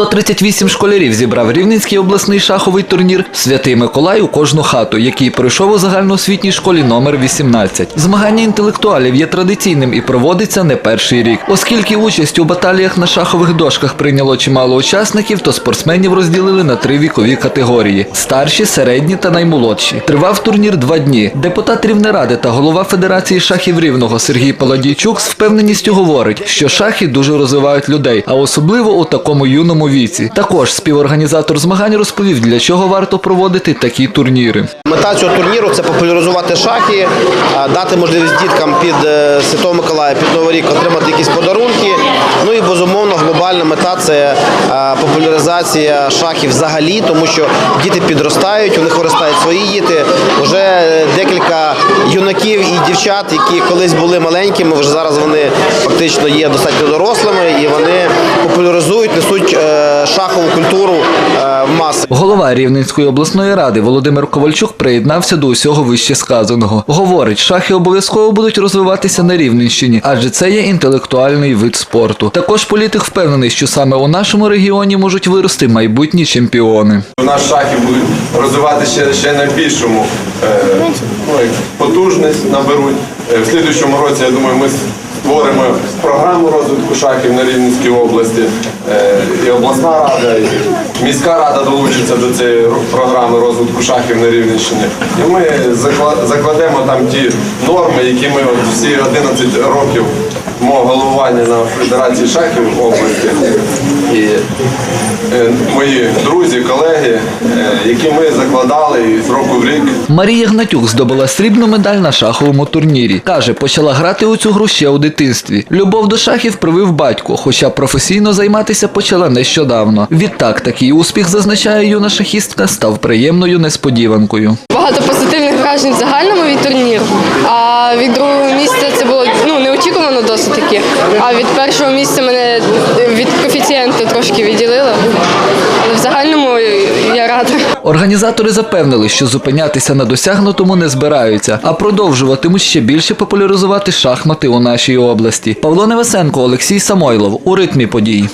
138 школярів зібрав Рівненський обласний шаховий турнір Святий Миколай у кожну хату, який пройшов у загальноосвітній школі номер 18. Змагання інтелектуалів є традиційним і проводиться не перший рік. Оскільки участь у баталіях на шахових дошках прийняло чимало учасників, то спортсменів розділили на три вікові категорії: старші, середні та наймолодші. Тривав турнір два дні. Депутат Рівнеради та голова Федерації шахів Рівного Сергій Паладійчук з впевненістю говорить, що шахи дуже розвивають людей, а особливо у такому юному віці. Також співорганізатор змагань розповів, для чого варто проводити такі турніри. Мета цього турніру це популяризувати шахи, дати можливість діткам під е, Святого Миколая, під Новий рік отримати якісь подарунки. Ну і глобальна мета це е, популяризація шахів взагалі, тому що діти підростають, у них виростають свої діти. Вже декілька юнаків і дівчат, які колись були маленькими, вже зараз вони фактично є достатньо дорослими і вони популяризують, несуть е, шахову культуру е, маси. Голова Рівненської обласної ради Володимир Ковальчук приєднався до усього вище сказаного. Говорить, шахи обов'язково будуть розвиватися на Рівненщині, адже це є інтелектуальний вид спорту. Також політик впевнений, що саме у нашому регіоні можуть вирости майбутні чемпіони. У нас шахи будуть розвиватися ще, на більшому е, ну, потужність наберуть. Е, в слідуючому році, я думаю, ми створимо програму розвитку шахів на Рівненській області. Е, і обласна рада, і міська рада долучиться до цієї програми розвитку шахів на Рівненщині. І ми закладемо там ті норми, які ми всі 11 років мого головування на Федерації шахів області. І е, мої друзі, колеги, е, які ми закладали з року в рік Марія Гнатюк здобула срібну медаль на шаховому турнірі. Каже, почала грати у цю гру ще у дитинстві. Любов до шахів привив батько, хоча професійно займатися почала нещодавно. Відтак, такий успіх, зазначає юна шахістка, став приємною несподіванкою. Багато позитивних вражень в загальному від турніру. А від другого місця це було ну неочікувано досить таки. А від першого місця мене від коефіцієнту трошки відділили. Але в загальному я рада. Організатори запевнили, що зупинятися на досягнутому не збираються, а продовжуватимуть ще більше популяризувати шахмати у нашій області. Павло Невесенко, Олексій Самойлов у ритмі подій.